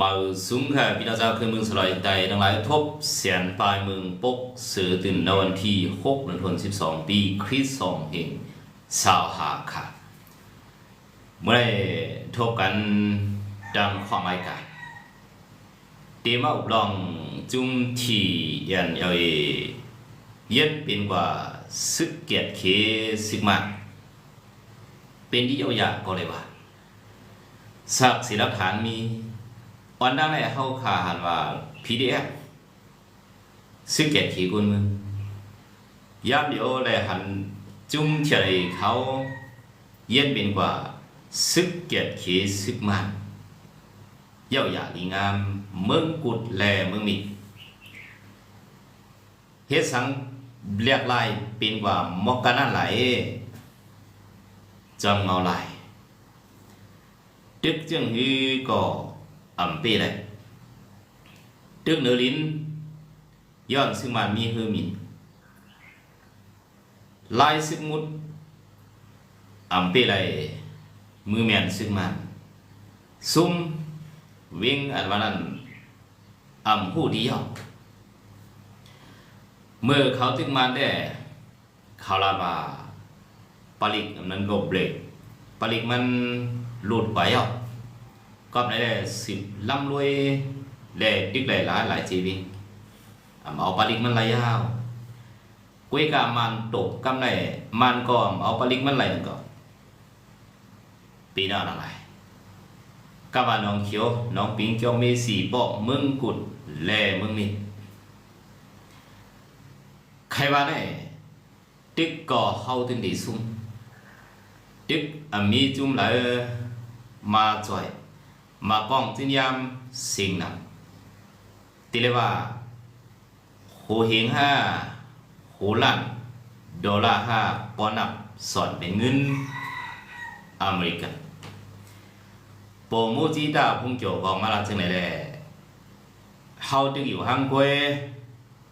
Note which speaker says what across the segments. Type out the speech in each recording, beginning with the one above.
Speaker 1: มาสูงค่ะพี่น้องเจ้าคือเมืองสลอยใดทั้งหลายทบเสียนปลายเมืองปกเสือตื่นในวันที่6เดือนธันวาคม12 ปีคริสต์2เฮงสาวหาค่ะเมื่อได้ทบกันดังความหมายกันเตรียมมาอุลองจุ่มที่ยันเอาเอเย็นเป็นกว่าสึกเกียรติเคสึกมาเป็นที่เอาอยากก็เลยว่าสักศิลฐานมี วันนั้นแหละเขาขาหันว่า PDF สึกเกียรติเคกุนมึงยามเดียวเลยหันจุ่มเฉยเขาเย็นเป็นกว่าสึกเกียรติเคสึกมากเย้าอยาดีงามเมืองกุดแลเมืองมิดเฮ็ดสังเรียกลายเป็นว่ามอกกันนั่นไหลจำเงาไหลตึกจึงฮือก็อ่ำเป้เลยตึกเนือลิ้นย้อนซึ่งมันมีเฮอมินลายซึ่งมุดอ่ำเป้เลยมือแมนซึ่งมันซุ่มวิ่งอันวันนั้นอ่ำผู้เดียวเมื่อเขาถึงมาได้เขาลาบาปลิกอันนั้นก็เบรกปลิกมันหลุดไปอะ ก็ในได้สิบลำรวยแหล่ดิกหลายหลายหลายชีวิตอ่ำเอาปลิกมันไหลยาวกุ้ยกามันตกกำไรมันก็เอาปลิกมันไหลนั่นก็ปีหน้าอะไรกาว่าน้องเขียวน้องปิงจองมีสีเบาะเมืองกุดแลเมืองนี้ใครว่าได้ตึกก่อเฮาถึงได้ซุ่มตึกอะมีจุ่มหลายมาจ่อย มาก้องจินยามสิงนำติเลยว่าโหเฮงห้าโหลันดอลลาร์ห้าปอนนับสอนเป็นเงินอเมริกันโปโมจีตาพุ่งโจของมาลาจังไหนแหละเฮาตึกอยู่ห้างกวย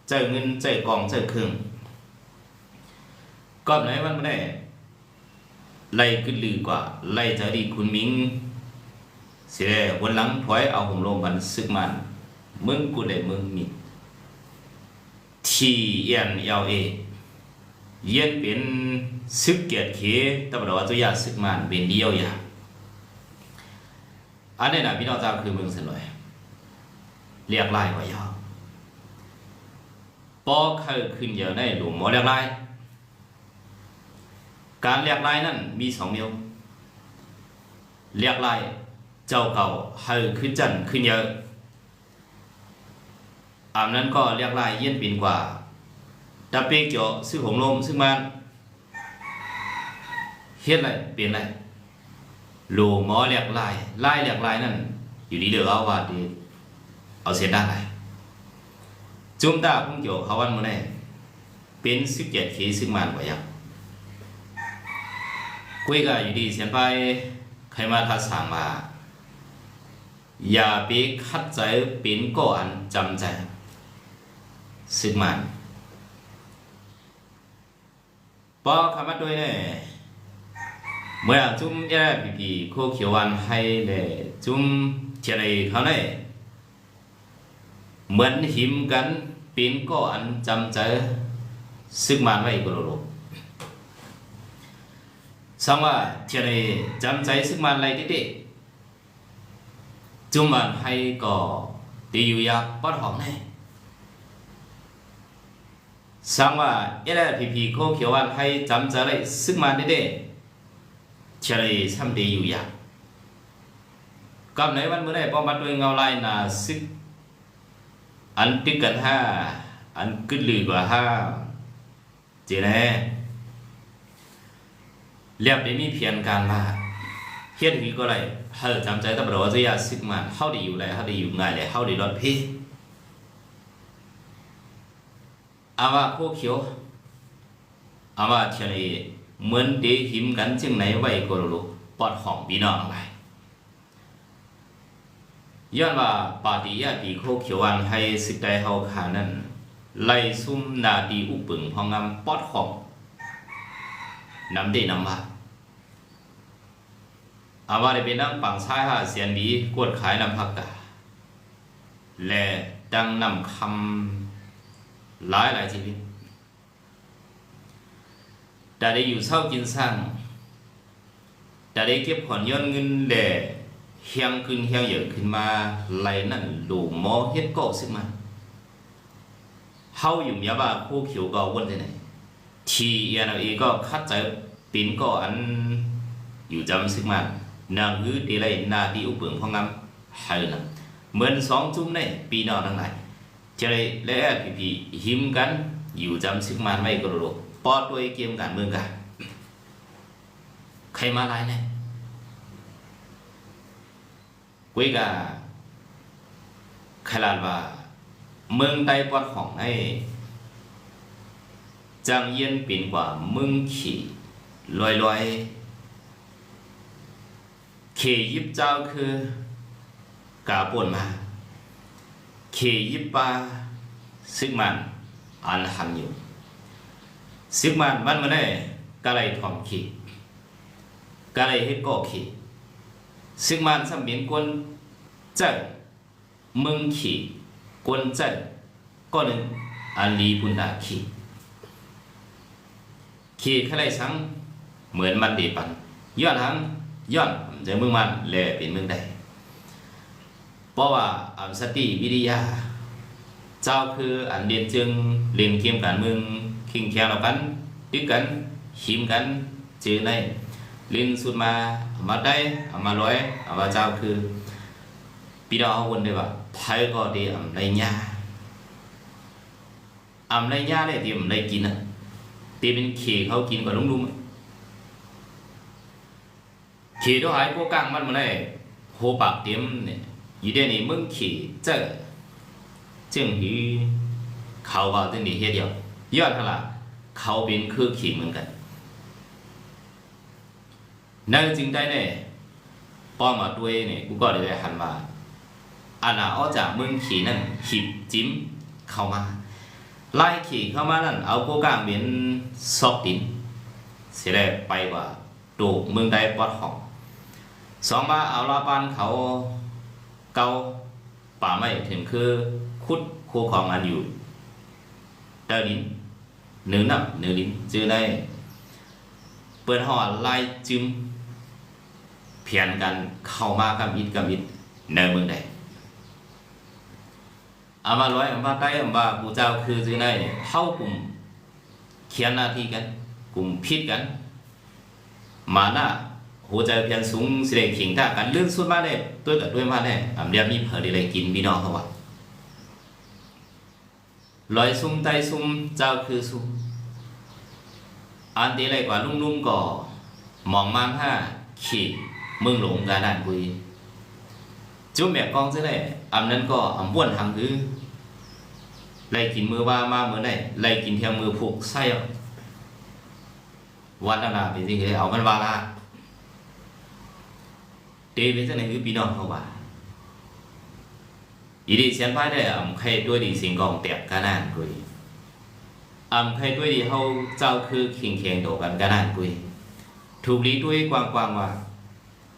Speaker 1: เจอเงินเจอกองเจอครึ่งก็ไหนมันไม่ได้ไล่ขึ้นลือกว่าไล่จะดีคุณมิง เสียวันหลังถอยเอาผมลงมันซึกมันมึงกูเลยมึงมีทีเอียนยาวเอเย็นเป็นซึกเกียรติเขแต่บอว่าตัวยาซึกมันเป็นเดียวอย่างอันนี้นะพี่น้องจ้าคือเมืองเสนอยเรียกไล่ว่ายาวปอเคยขึ้นเยอะในหลุมหมอเรียกไล่การเรียกไล่นั่นมีสองเมียวเรียกไล่ เจ้าเก่าเฮยขึ้นจันขึ้นเยอะอันนั้นก็เรียกไล่เย็นปินกว่าตะเปกเจาะซึ่งหงลมซึ่งมันเฮ็ดไรเปลี่ยนไรโลหมอเรียกลายลายเรียกลายนั่นอยู่ดีเดือเอาว่าดีเอาเสียได้ไรจุ่มตาพุ่งเกี่ยวเขาวันมื่อไหเป็นสิบเจ็ดขีซึ่งมันกว่ายังคุยกันอยู่ดีเสียนไปใครมาทัดสั่งมา อย่าไปคัดใจเป็นก่อนจำใจซึ่งมันปอคำว่าด้วยเนี่ยเมื่อจุ่มแย่ปีปีโคเขียววันให้เลยจุ่มเทียนไอเขาเนี่ยเหมือนหิมกันปีนก็อันจำใจซึกมันไว้ก็รู้สังว่าเทียนไอจำใจซึกมันอะไรดิจุ่มมันให้ก็ ตีอยู่ยากปอดหอมเนี่ยสังว่าแย่ปีปีโคเขียววันให้จำใจเลยซึกมันดิเฉลยทำดีอยู่อย่างกับไหนวัน เมื่อไรป้อมบัดด้วยเลยนาซึกอันติกันห้าอันกึดลือกว่าห้าเจแน่เรียบได้มีเพียงกมาเฮียนหีก็ไรเฮาจำใจตำรวจจะยาซึกมันเฮาได้อยู่ไรเฮาได้อยู่ง่ายเลยเฮาได้รอดพี่อาว่าพวกเขียวอาว่าเฉลยเหมือนเดหิมกันจึงไหนไว้ก็รู้ปอดของพี่น้องไปย้อนว่าปาติยาตีโคเขียววันให้สิได้เฮาขานั้นไล่ซุ่มนาดีอุปึงพองงำปอดของนำได้นำว่า อาว่าได้เป็นนั่งปังซ้ายหาเสียนดีกวดขายนำพักกาและดังนำคำหลายหลายชีวิตแต่ได้อยู่เศร้ากินสร้างแต่ได้เก็บผ่อนย้อนเงินแหล่เฮียงขึ้นเฮียงเยอะขึ้นมาไหลนั่นหลูมอเฮ็ดก็ซึกมาเฮาอยู่ยาบ้าคู่เขียวก็วนที่ไหนทีเอ็นเอก็คัดใจปินก็อันอยู่จำซึกมา นางฮือดีไรนาดีอุปเปิงพองงำให้นะเหมือนสองจุ่มในปีนอทั้งหลายจะได้และพี่พี่หิมกันอยู่จำซึกมันไม่กระโดดปอดด้วยเกมการเมืองกันใครมาไล่เนี่ยกุยกาขลาดว่า เมืองใดปอดของไอ้จังเย็นเปลี่ยนกว่าเมึงขี่ลอยลอยๆ เขยิบเจ้าคือกาป่วนมาเขยิบปาซึกมันอันหันอยู่ซึกมันมันมาได้กะไรทอมขีกะไรเฮ็ดก็ขี่ซึ่มันสำเนียงกวนเจ้ามึงขีกวนเจ้าก็หนึ่งอันลีบุญดาขีขี่ขะไรสังเหมือนมันดีปันย้อนหัง ย้อนจะมึงมันแลเป็นมึงได้เพราะว่าอันสติวิทยา เจ้าคืออันเดียนจึงเรียนเกมการเมืองคิงแข่งเรากันดึกกันหิมกันเจอในลินสุดมามาได้ามาร้อยอามาเจ้าคือปีดาววนได้ว่าไทยก็ดีอำไรญาอำไรญาได้ที่อำไรกินอะตีเป็นเขเขากินกว่าลุงลุง ขตัวหายพวกกลางมันมาได้โหปากเต็มเนี่ยอยู่เดี๋ยวนี้มึงเขเจ้าจึงหีเขาว่าตัวนี้เฮ็ดเดียวยอดเท่าไหร่เขาเป็นคือเขเหมือนกันนั่นจึงได้เนี่ยป้อมาด้วยเนี่ยกูก็ได้หันมาอันน่ะเอาจากมึงขี่นั่นขีบจิ้มเข้ามา ไล่ขี่เข้ามานั่นเอาโกกางเป็นซอกดินเสียได้ไปว่าดูเมืองใดปอดหอก สองมาเอาลาปานเขาเกาป่าไม่ถึงคือคุดคู่ของอันอยู่เตอดินเนื้อหนับเนื้อดินจื้อได้ เปิดห่อไล่จึมเพียนกันเข้ามากับอิดกับอิดในเมืองใดอามาร้อยอามาใต้อามาผู้เจ้าคือจึงได้เท่ากลุ่มเขียนหน้าที่กัน กลุ่มพิดกัน มาหน้า หัวใจเพียนสูงเสด็จขิงท่ากันเลื่อนสุดมาได้ด้วยกับด้วยมาได้อำเดียมีเผยได้กินพี่น้องเขาว่าลอยซุ่มใต้ซุ่มเจ้าคือซุ่มอันที่ไรกว่าลุ่มลุ่มก่อมองมันห้าขีดมึงหลงกาดานกุยจุ่มแบบกองจะได้อำนั้นก็อำบ้วนทางคือไล่กินมือว่ามาเมื่อไหร่ไล่กินเทียงมือผูกไส้วันนาเป็นสิ่งที่เอามันวาละ เดเป็นสิ่งไหนคือพี่น้องเขาว่าอีดีเสียนพายได้อำใครด้วยดีสิงกองแตกกาดานกุยอำใครด้วยดีเฮาเจ้าคือขิงเคียงโตกันกันนั่นกุยถูกลีด้วยกว้างกว้างว่า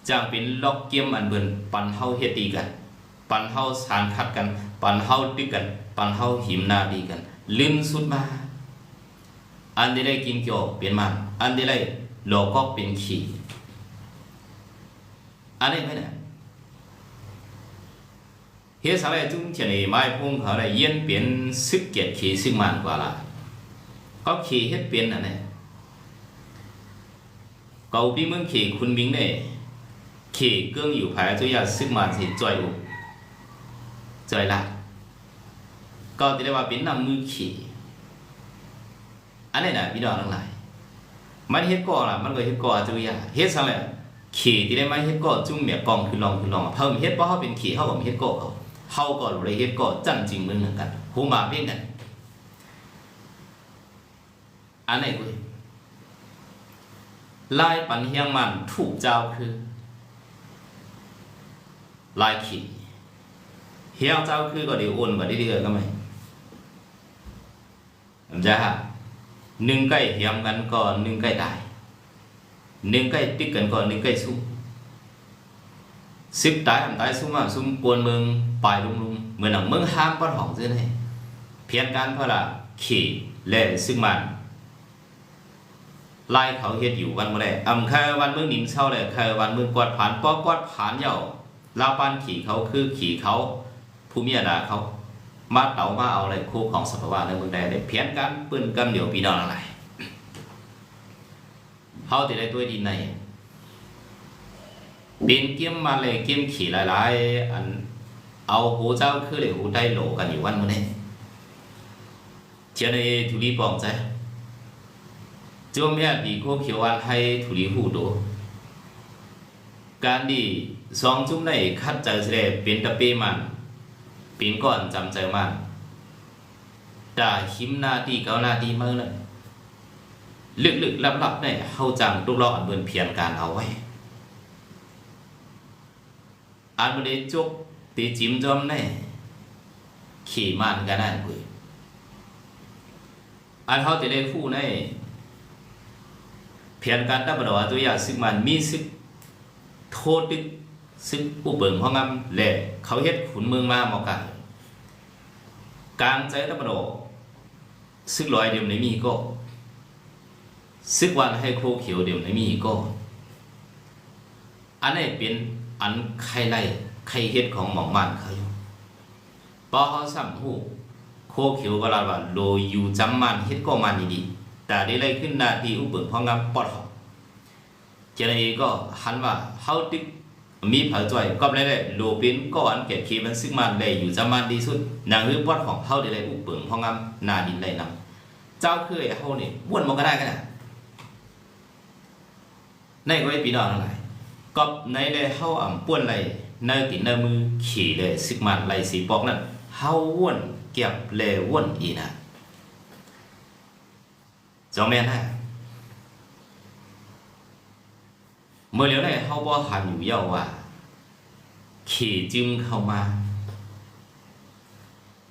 Speaker 1: จางเป็นล็อกเกียมอันเบินปันเฮาเฮ็ดดีกัน ปันเฮาสารคัดกัน ปันเฮาดึกกัน ปันเฮาหิมนาดีกัน ลืมสุดมา อันที่ได้กินเกี่ยวเป็นมันอันที่ได้หลอกก็เป็นขี้ 安尼要来。迄啥物种一个麦风河来演变识结起识慢กว่า啦ก็ขี่เฮ็ดเป็นอันนี้เกาปีเมืองขี่คุณมิงเนี่ยขี่เกื้องอยู่ภายตัวยาซึกมาสิจอยอุจอยละก็จะได้ว่าเป็นน้ำมือขี่อันนี้นะพี่ดอกทั้งหลายมันเฮ็ดก่อละมันก็เฮ็ดก่อตัวยาเฮ็ดสั่งเลย เขี่ที่ได้มาเฮ็ดก่อจุ่มเมียกองคือลองคือลองเพิ่มเฮ็ดบ่เฮาเป็นเขี่เฮาก็เฮ็ดก่อเขาเฮาก็เลยเฮ็ดก่อจังจริงเหมือนกันหูมาเพียงกันอันไหนกุยลายปันเฮียงมันถูกเจ้าคือ ลายขี่เฮียงเจ้าคือก็เดี๋ยวโอนมาได้เดือก็ไหมผมจะฮะหนึ่งใกล้เฮียงกันก่อนหนึ่งใกล้ตายหนึ่งใกล้ติด กันก่อนหนึ่งใกล้สู้ซึกตายอันตายซุ่มอะซุ่มกวนเมืองปลายลุงลุงเหมือนหนังเมืองห้ามป้อนหองซื่อนี่เพียงการเพราะละขี่และซึ่งมันไล่เขาเฮ็ดอยู่วันเมื่อไรอำแค่วันเมืองหนิมเช่าเลยแค่วันเมืองกวาดผ่านปอกวาดผ่านเหย่าลาวปานขี่เขาคือขี่เขาผู้มีอาดาเขา มาเต่ามาเอาอะไรคู่ของสภาวะในเมืองใดได้เพียนกันปืนกันเดี๋ยวพี่น้องอะไร เขาจะได้ตัวดีในเป็นเกี่ยมมาเลยเกี่ยมขี่หลายๆอันเอาหูเจ้าคือเลยหูได้โหลกันอยู่วันมื้อนี้เทียนในทุลีปองใจจวมแม่ดีโคเขียววันให้ทุลีหูดูการดีสองจุ่มในคัดใจเสด็จเป็นตะเปมันเปีนก่อนจำใจมากด่าหิมหน้าที่เกาหน้าที่เมื่อนั้ ลึกๆลับๆเนี่ยเฮาจังตุกลออันเบินเพียนการเอาไว้อันบ่ได้จกตีจิ้มจอมแน่ขี่มานกันนั่นคุยอันเฮาจะได้คู่ในเพียนการตับดอตัวอย่างซึ่งมันมีซึกโทษดึกซึ่งอุเบิงห้องงำและเขาเฮ็ดขุนเมืองมาหมอกกันกลางใจตะบดซึกลอยเดียวในมีก็ ซึกวันให้โคเขียวเดี๋ยวในมีก็ อันนี้เป็นอันใครไล่ใครเฮ็ดของหมองมันเขาอยู่พอเขาสัมหูโคเขียวก็ลาว่าโลอยู่จำมันเฮ็ดก็มันดีๆแต่ได้ไล่ขึ้นนาที่อุเบิงห้องงำปอดหอกเจรนีก็หันว่าเฮาติกมีเผาจ่อยก็เลยได้โลปินก่อนเก็บคีมันซึ่งมันได้อยู่จำมันดีสุดนางฮือปอดของเฮาได้เลยอุปเปิงห้องงำนาดินได้นำเจ้าเคือไอ้เฮานี่บ้วนมันก็ได้กันนะ ในไว้ปีนอนอะไรก็ในได้เฮาอ่ำป้วนไรในตินในมือขี่เลยซึกมันไรสีปอกนั่นเฮาว่นเก็บเลยว่นอีนะจ้าแม่นฮะเมื่อแล้วเนี่ยเขาบ่หันอยู่เยาว่าขี่จึงเข้ามา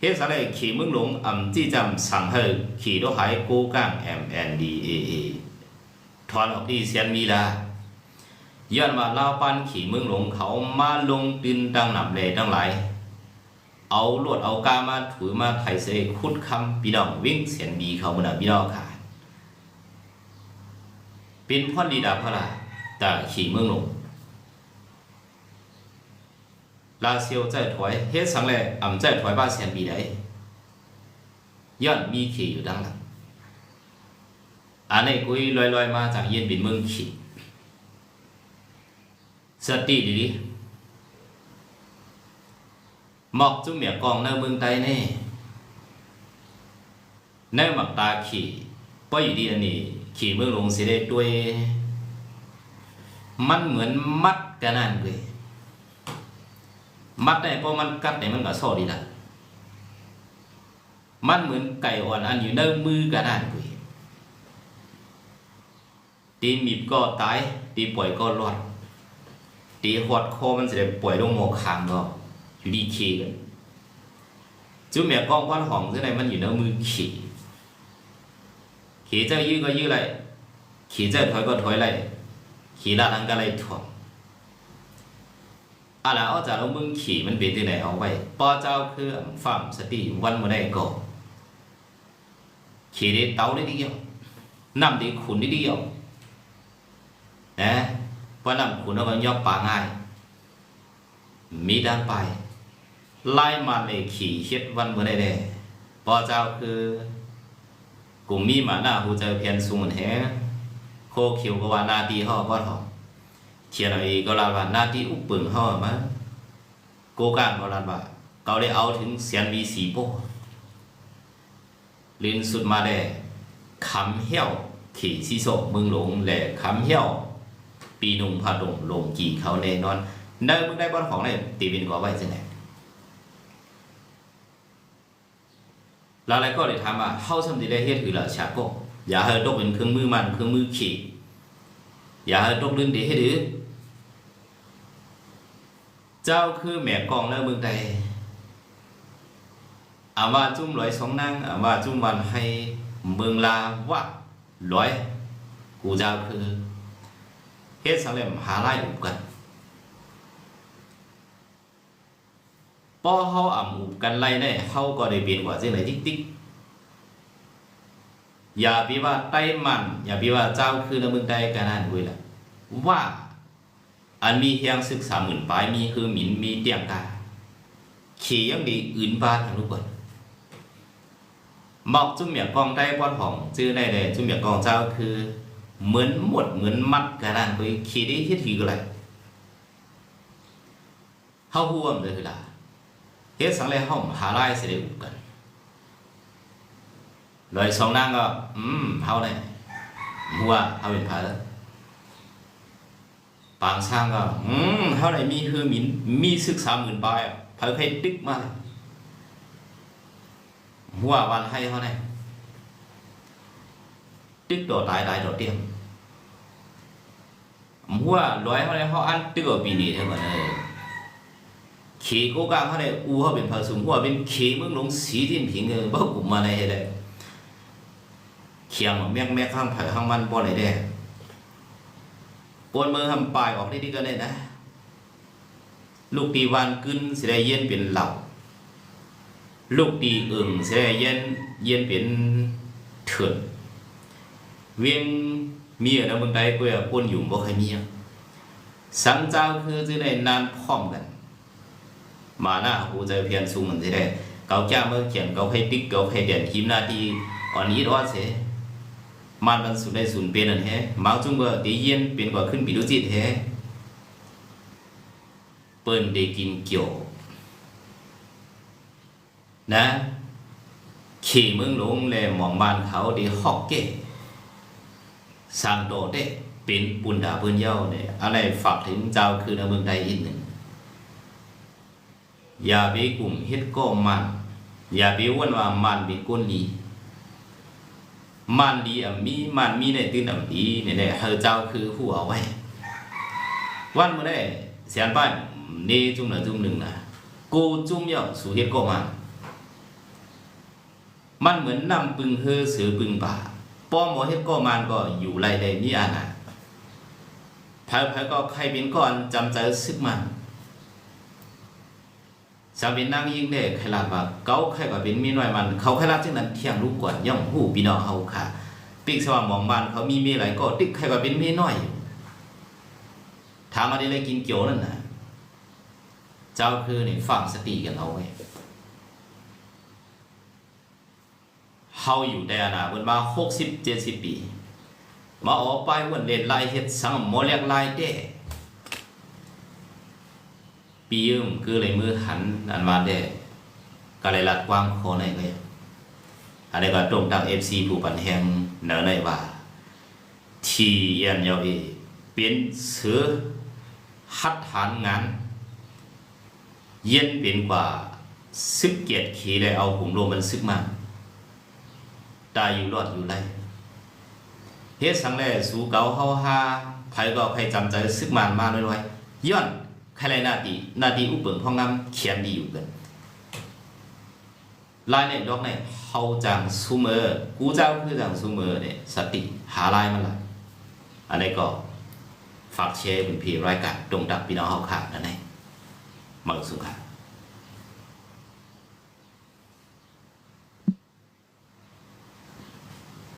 Speaker 1: เฮ็ดอะไรขี่มึงหลงอ่ำจี้จำสั่งให้ขี่รถหายกูก้าง M N D A A ถอนออกที่เสียนมีลาย้อนว่าลาวปันขี่มึงหลงเขามาลงดินดังหนับเลยดังหลายเอาลวดเอากามาถือมาไถเสยคุดคำพี่น้องวิ่งเสียนบีเขามันพี่น้องค่ะเป็นพ่อดีดาพระลาแต่ขี่เมืองหลงลาเซียวใจถอยเฮ็ดสังแลอ่ำใจถอยบ้าแสนปีได้ย้อนมีขี่อยู่ดังหลัง อันนี้กุยลอยๆมาจากเย็นบินเมืองขี่สติดีดีหมอกจุ่มเมียกองในเมืองไตแน่ในหมักตาขี่ป้อยู่ดีอันนี้ขี่เมืองหลงเสิได้ด้วย มันเหมือนมัดกันนั่นเลยมัดได้พอมันกัดเนี่ยมันก็โซ่ดีละมันเหมือนไก่อ่อนอันอยู่ในมือกันนั่นเลย ตีมีบก็ตายตีปล่อยก็รอดตีหอดคอมันจะได้ปล่อยลงหมอคางก็อยู่ดีเคกันจุ๊บเมียกองวันหองที่ไหนมันอยู่ในมือขี่ขี่เจ้ายื้อก็ยื้อไรขี่เจ้าถอยก็ถอยไรขี่ลาทังก็เลยถ่วงอะไรเอาจากเรามึงขี่มันเป็นที่ไหนเอาไว้ปอเจ้าคือฝั่งสติวันมาได้ก็ขี่ได้เต้าได้ดีเดียวน้ำได้ขุนได้ดีเดียว นะเพราะน้ำขุนเราก็ย่อปลาง่ายมีด้านไป ไล่มาเลยขี่เฮ็ดวันเมาได้แน่ปอเจ้าคือกูมีมาหน้าหูเจอเพียนสูงแฮโคเขียวก็ว่านาตีห่อก็ห่อเขียนอาเองก็ลาว่านาตีอุปปึงห่อมาโกกางก็ลาว่าเขาได้เอาถึงเสียนมีสีโป้ลินสุดมาได้คำเหี้ยวขี่ซีโซมึงหลงแหล่คำเหี้ยว ปีนุ่งพาดงลงกี่เขาแน่นอนเดินมึงได้บอลของเนี่ยตีบินก็ไว้จะไหนแล้วอะไรก็เลยถามว่าเฮาสำดีได้เฮ็ดหรือละชาโกอย่าให้ตกเป็นเครื่องมือมันเครื่องมือขี่อย่าให้ตกลื่นดีให้ดื้อเจ้าคือแม่กองแล้วเมืองใดอาว่าจุ่มร้อยสองนางอาว่าจุ่มวันให้เมืองลาว่าร้อยกูเจ้าคือ เฮ็ดสังเล่มหาไล่อุบกันป้อเฮาอ่ำอุบกันไล่ได้เฮาก็ได้เปลี่ยนกว่าจังไดติ๊กติ๊กอย่าไปว่าใต้มัน อย่าไปว่าเจ้าคือละมึงใดกันนั่นเว้ยล่ะว่า อันมีเฮียงศึกษาหมื่นปลายมีคือหมินมีเตียงกาขี่ยังดีอื่นบ้านทั้งลูกเบิดบอกจุ่มเมียกองได้ป้อนของ ชื่อได้เลยจุ่มเมียกองเจ้าคือ เหมือนหมดเหมือนมัดกันนั่นคุยขี่ได้ที่ถืออะไรเฮาห่วมเลยคือล่ะเฮ็ดสังเลยเฮาหาไล่สิได้อุกันเลยสองนางก็ อืมเฮาได้หัวเฮาเป็นพาแล้วบางช่างก็ อืมเท่าไหร่มีคือมีมีศึกษาหมื่นปลายอะเพิ่ให้ติ๊กมาหัววันให้เขาเนี่ยติ๊กตัวตายตายตัวเตียม หัวร้อยเขาเนี่ยเขาอันติ๊กกว่าปีนี้เท่ากันเลยขี่กูกางเขาเนี่ยอูเขาเป็นผสมหัวเป็นขี่มึงลงสีทิ้นผิงเออบ่กลุ่มมาในให้ได้เขียงแม่งแม่ข้างไผ่ข้างมันบ่ไหนได้ปวนมือทำปลายออกได้ดีก็ได้นะ ลูกตีวานกึนสิได้เย็นเป็นเหล่าลูกตีอึ่งสิได้เย็นเย็นเป็นเถื่อนเวียงเมียนะเมืองใดก็อย่าปนอยู่บ่ใครเมีย สังเจ้าคือสิได้นานพร้อมกันมาหน้าหูใจเพียนสูงเหมือนสิได้เกาแก้เมื่อเขียนเกาให้ติ๊กเกาให้เด่นทีมหน้าที่อ่อนนี้รอดเสียมันมันสุดได้สุนเป็นอันแฮมาจุงเบอตีเย็นเป็นกว่าขึ้นปีดุจิตแฮเปิ้นได้กินเกี่ยว นะขี่เมืองหลวงแลหมองบ้านเขาได้ฮอกเก้สร้างโตได้ เป็นปุนดาเปิ้นเย้าเนี่ยอะไรฝากถึงเจ้าคือในเมืองใดอีกหนึ่ง อย่าไปกลุ่มเฮ็ดก็มันอย่าไปวนว่ามันเป็นก้นลีมันดีอะมีมันมีในตื่นอะดีเนี่ยเนี่ยเฮาเจ้าคือผู้เอาไว้ วันมื้อได้เสียนป้ายนี่จุ่มหนึ่งจุ่มหนึ่งนะกูจุ่มเยาสู่เฮ็ดก็มันมันเหมือนนำปึงเฮอสือปึงป่าป้อมหมอเฮ็ดก็มันก็อยู่ไรได้มีอานะไผๆก็ใครเป็นก่อนจำใจซึกมันสาวเป็นนา เพลเพลก็ใครบินก่อนจำใจซึ้งยิ่งได้ใครลาว่าเก้าใครก็เป็นมีน้อยมันเขาใครลาจึงนั้นเที่ยงลูกก่อนย่อมหูพี่น้องเฮาค่ะปิกสว่างมองบ้านเขามีเมียหลายก็ติ๊กใครก็เป็นมีน้อยอยู่ถามมาได้เลยกินเกี่ยวนั่นนะเจ้าคือนี่ฟังสติกันเอาไว้เฮาอยู่ได้อานาเพิ่นมา60 70ปี มาออกไปเพิ่นเล่นลายเฮ็ดสังหมอเรียกลายแด้ปียืมคือเลยมือหันอันมาได้ก็เลยรัดความคอในก็ยังอันนี้ก็ตรงทางเอฟซีผู้ปันแหงเหนือในว่า ที่เยันยาวเอเป็นเสือหัดฐานงานเย็นเป็นกว่าซึกเกียรติขีเลยเอาหุ่มรวมมันซึกมาตายอยู่รอดอยู่ไร เฮ็ดสังแลสูเกาเฮาฮาไผก็ใครจำใจซึกมันมาน้อยๆย้อนใครหน้าตีนาตีอุปเปิงห้องน้ำเขียนดีอยู่กันลายเนี่ยดอกเนี่ยเฮาจังซูเมอร์กูเจ้าคือจังซูเมอร์เนี่ยสติหาลายมันละอันนี้ก็ฝากแชร์เป็นพีรายการตรงดับพี่น้องเฮาขาดนั่นเองมาสุขค่ะ